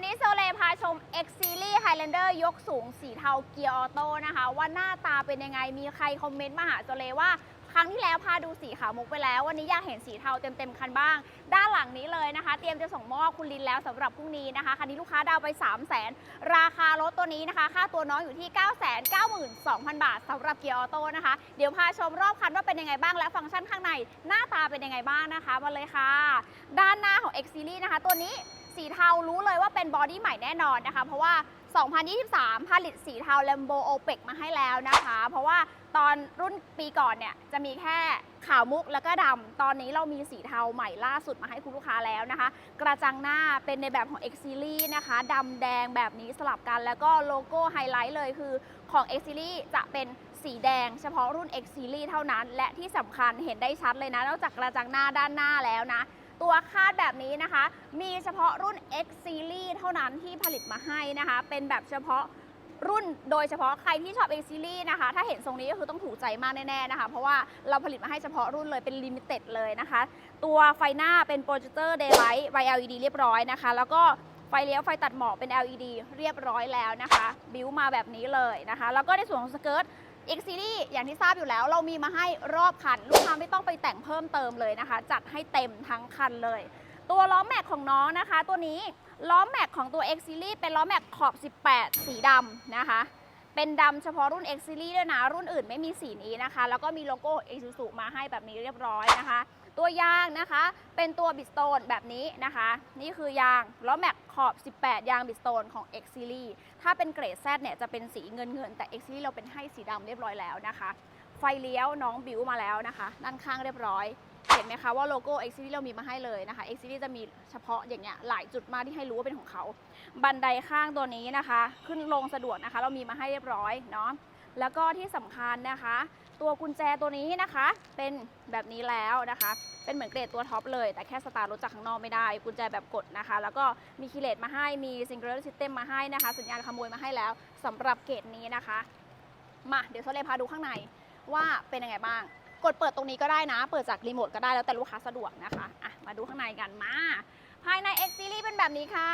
วันนี้โซเลพาชม X Series Highlander ยกสูงสีเทาเกียร์ออโต้นะคะ ว่าหน้าตาเป็นยังไง มีใครคอมเมนต์มาหาโซเลว่า ครั้งที่แล้วพาดูสีขาวมุกไปแล้ว วันนี้อยากเห็นสีเทาเต็มๆคันบ้าง ด้านหลังนี้เลยนะคะ เตรียมจะส่งมอบคุณลินแล้วสำหรับพรุ่งนี้นะคะ คันนี้ลูกค้าดาวไป 3 0 0 0 0 0ราคารถตัวนี้นะคะ ค่าตัวน้องอยู่ที่ 9 9 2 0 0 0 บาทสำหรับเกียร์ออโต้นะคะ เดี๋ยวพาชมรอบคันว่าเป็นยังไงบ้างและฟังก์ชันข้างใน หน้าตาเป็นยังไงบ้างนะคะมาเลยค่ะ ด้านหน้าของ X Series นะคะ ตัวนี้ สีเทารู้เลยว่าเป็นบอดี้ใหม่แน่นอนนะคะ เพราะว่า 2023 ผลิตสีเทา Lambo OPEC มาให้แล้วนะคะ เพราะว่าตอนรุ่นปีก่อนเนี่ยจะมีแค่ขาวมุกแล้วก็ดำ ตอนนี้เรามีสีเทาใหม่ล่าสุดมาให้คุณลูกค้าแล้วนะคะ กระจังหน้าเป็นในแบบของ X Series นะคะดำแดงแบบนี้สลับกันแล้วก็โลโก้ไฮไลท์เลยคือของ X Series จะเป็นสีแดงเฉพาะรุ่น X Series เท่านั้น และที่สำคัญเห็นได้ชัดเลยนะ นอกจากกระจังหน้าด้านหน้าแล้วนะ ตัวคาดแบบนี้นะคะ มีเฉพาะรุ่น X Series เท่านั้นที่ผลิตมาให้นะคะ เป็นแบบเฉพาะรุ่นโดยเฉพาะใครที่ชอบ X Series นะคะ ถ้าเห็นทรงนี้ก็คือต้องถูกใจมากแน่ๆนะคะ เพราะว่าเราผลิตมาให้เฉพาะรุ่นเลยเป็นลิมิเต็ดเลยนะคะ ตัวไฟหน้าเป็นโปรเจคเตอร์ Daylight ไฟ LED เรียบร้อยนะคะ แล้วก็ไฟเลี้ยวไฟตัดหมอกเป็น LED เรียบร้อยแล้วนะคะ บิ้วมาแบบนี้เลยนะคะ แล้วก็ในส่วนของสเกิร์ต อีกซีรีส์อย่างที่ทราบอยู่แล้ว เรามีมาให้รอบคัน ลูกค้าไม่ต้องไปแต่งเพิ่มเติมเลยนะคะ จัดให้เต็มทั้งคันเลย ตัวล้อแม็กของน้องนะคะ ตัวนี้ล้อแม็กของตัว X Series เป็นล้อแม็กขอบ 18 สีดำนะคะ เป็นดำเฉพาะรุ่น X Series ด้วยนะ รุ่นอื่นไม่มีสีนี้นะคะ แล้วก็มีโลโก้ Isuzu มาให้แบบนี้เรียบร้อยนะคะ ตัวยางนะคะ เป็นตัวบิสโตนแบบนี้นะคะ นี่คือยางล้อแม็กขอบ 18 ยางบิสโตนของ X Series ถ้าเป็นเกรด Z เนี่ยจะเป็นสีเงินเงินๆแต่ X Series เราเป็นให้สีดำเรียบร้อยแล้วนะคะ ไฟเลี้ยวน้องบิวมาแล้วนะคะ ด้านข้างเรียบร้อย เห็นไหมคะว่าโลโก้ X Series เรามีมาให้เลยนะคะ X Series จะมีเฉพาะอย่างเงี้ยหลายจุดมากที่ให้รู้ว่าเป็นของเขา บันไดข้างตัวนี้นะคะ ขึ้นลงสะดวกนะคะ เรามีมาให้เรียบร้อยเนาะ แล้วก็ที่สำคัญนะคะ ตัวกุญแจตัวนี้นะคะเป็นแบบนี้แล้วนะคะ เป็นเหมือนเกรดตัวท็อปเลย แต่แค่สตาร์ทรถจากข้างนอกไม่ได้ กุญแจแบบกดนะคะ แล้วก็มีคีเลสมาให้มีซิงเกิลซิสเต็มมาให้นะคะ สัญญาณขโมยมาให้แล้วสำหรับเกรดนี้นะคะ มาเดี๋ยวโซเลพาดูข้างในว่าเป็นยังไงบ้างกดเปิดตรงนี้ก็ได้นะ เปิดจากรีโมทก็ได้แล้วแต่ลูกค้าสะดวกนะคะ อะ มาดูข้างในกันมา ภายใน X Series เป็นแบบนี้ค่ะ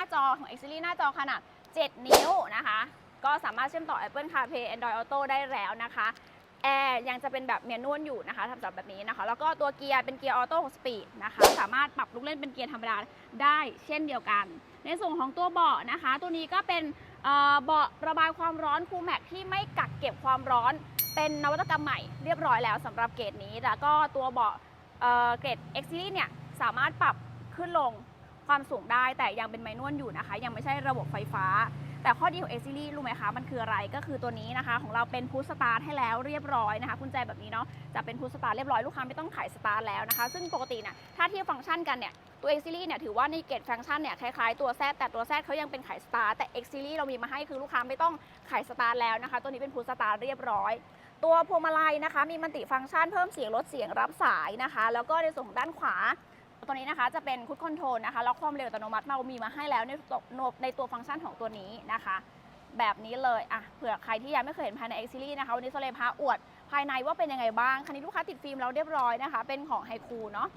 หน้าจอของ X Series หน้าจอขนาด 7 นิ้วนะคะ ก็สามารถเชื่อมต่อ Apple CarPlay Android Auto ได้แล้วนะคะแอร์ยังจะเป็นแบบเมียนวลอยู่นะคะทำจากแบบนี้นะคะ แล้วก็ตัวเกียร์เป็นเกียร์ออโต้6สปีดนะคะ สามารถปรับลูกเล่นเป็นเกียร์ธรรมดาได้เช่นเดียวกัน ในส่วนของตัวเบาะนะคะ ตัวนี้ก็เป็นเบาะระบายความร้อนคูลแม็กที่ไม่กักเก็บความร้อน เป็นนวัตกรรมใหม่เรียบร้อยแล้วสำหรับเกรดนี้ แล้วก็ตัวเบาะเอ่อเกรด X Series เนี่ยสามารถปรับขึ้นลงความสูงได้แต่ยังเป็นไมนวลอยู่นะคะ ยังไม่ใช่ระบบไฟฟ้า แต่ข้อดีของ X Series รู้ไหมคะ มันคืออะไรก็คือตัวนี้นะคะ ของเราเป็นพุชสตาร์ทให้แล้วเรียบร้อยนะคะกุญแจแบบนี้เนาะจะเป็นพุชสตาร์ทเรียบร้อยลูกค้าไม่ต้องขายสตาร์ทแล้วนะคะ ซึ่งปกติเนี่ยถ้าเทียบฟังก์ชันกันเนี่ยตัว X Series เนี่ยถือว่าในเกรดฟังก์ชันเนี่ยคล้ายๆตัว Z แต่ตัว Z เขายังเป็นขายสตาร์แต่ X Series เรามีมาให้คือลูกค้าไม่ต้องขายสตาร์แล้วนะคะ ตัวนี้เป็นพุชสตาร์เรียบร้อยตัวพวงมาลัยนะคะ มีมัลติฟังก์ชันเพิ่มเสียงลดเสียงรับสายนะคะ แล้วก็ในส่วนของด้านขวา ตัวนี้นะคะจะเป็นคุดคอนโทรลนะคะล็อกความเร็วอัตโนมัติเรามีมาให้แล้วในตัวในตัวฟังก์ชันของตัวนี้นะคะ แบบนี้เลยอะเผื่อใครที่ยังไม่เคยเห็นภายใน X Series นะคะวันนี้โซเลพาอวดภายในว่าเป็นยังไงบ้าง คันนี้ลูกค้าติดฟิล์มแล้วเรียบร้อยนะคะ เป็นของไฮคูเนาะ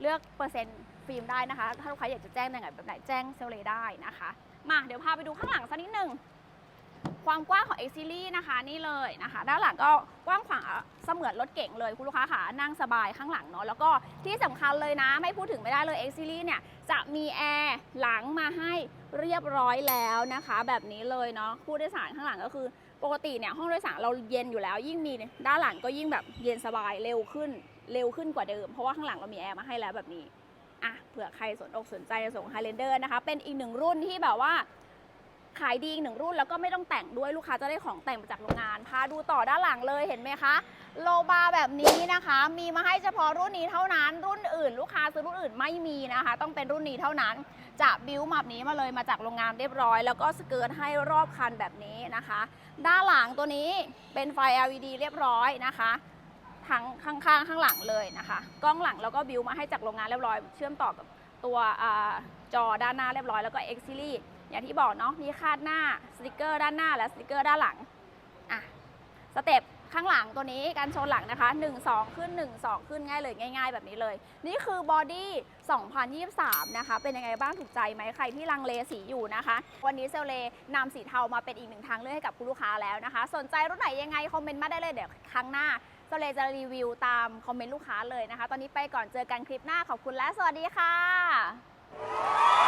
เลือกเปอร์เซ็นต์ฟิล์มได้นะคะ ถ้าลูกค้าอยากจะแจ้งยังไงแบบไหนแจ้งเซลเลได้นะคะ มาเดี๋ยวพาไปดูข้างหลังสักนิดหนึ่ง ความกว้างของ X Series นะคะนี่เลยนะคะ ด้านหลังก็กว้างขวางเสมือนรถเก๋งเลยคุณลูกค้าค่ะนั่งสบายข้างหลังเนาะแล้วก็ที่สำคัญเลยนะ ไม่พูดถึงไม่ได้เลย X Series เนี่ยจะมีแอร์หลังมาให้เรียบร้อยแล้วนะคะ แบบนี้เลยเนาะผู้โดยสารข้างหลังก็คือปกติเนี่ยห้องโดยสารเราเย็นอยู่แล้ว ยิ่งมีด้านหลังก็ยิ่งแบบเย็นสบายเร็วขึ้นเร็วขึ้นกว่าเดิม เพราะว่าข้างหลังเรามีแอร์มาให้แล้วแบบนี้อะเผื่อใครสนอกสนใจจะส่ง Highlander นะคะ เป็นอีกหนึ่งรุ่นที่แบบว่า ขายดีอีกหนึ่งรุ่นแล้วก็ไม่ต้องแต่งด้วยลูกค้าจะได้ของแต่งมาจากโรงงาน พาดูต่อด้านหลังเลยเห็นไหมคะโลบาร์แบบนี้นะคะ มีมาให้เฉพาะรุ่นนี้เท่านั้น รุ่นอื่น ลูกค้าซื้อรุ่นอื่นไม่มีนะคะ ต้องเป็นรุ่นนี้เท่านั้น จะบิวแบบนี้มาเลยมาจากโรงงานเรียบร้อย แล้วก็สเกิร์ตให้รอบคันแบบนี้นะคะ ด้านหลังตัวนี้เป็นไฟ LED เรียบร้อยนะคะทั้งข้างๆข้างหลังเลยนะคะกล้องหลังแล้วก็บิวมาให้จากโรงงานเรียบร้อย เชื่อมต่อกับตัวอจอด้านหน้าเรียบร้อยแล้วก็ X Series อย่างที่บอกเนาะมีคาดหน้าสติกเกอร์ด้านหน้าและสติกเกอร์ด้านหลังอะสเต็ปข้างหลังตัวนี้การชนหลังนะคะ 1 2 ขึ้น 1 2 ขึ้นง่ายเลยง่าย ๆ แบบนี้เลย นี่คือบอดี้ 2023 นะคะ เป็นยังไงบ้างถูกใจไหมใครที่ลังเลสีอยู่นะคะ วันนี้เซลเลนำสีเทามาเป็นอีกหนึ่งทางเลือกให้กับคุณลูกค้าแล้วนะคะ สนใจรุ่นไหนยังไง คอมเมนต์มาได้เลยเดี๋ยวครั้งหน้าเซลเลจะรีวิวตามคอมเมนต์ลูกค้าเลยนะคะ ตอนนี้ไปก่อนเจอกันคลิปหน้าขอบคุณและสวัสดีค่ะ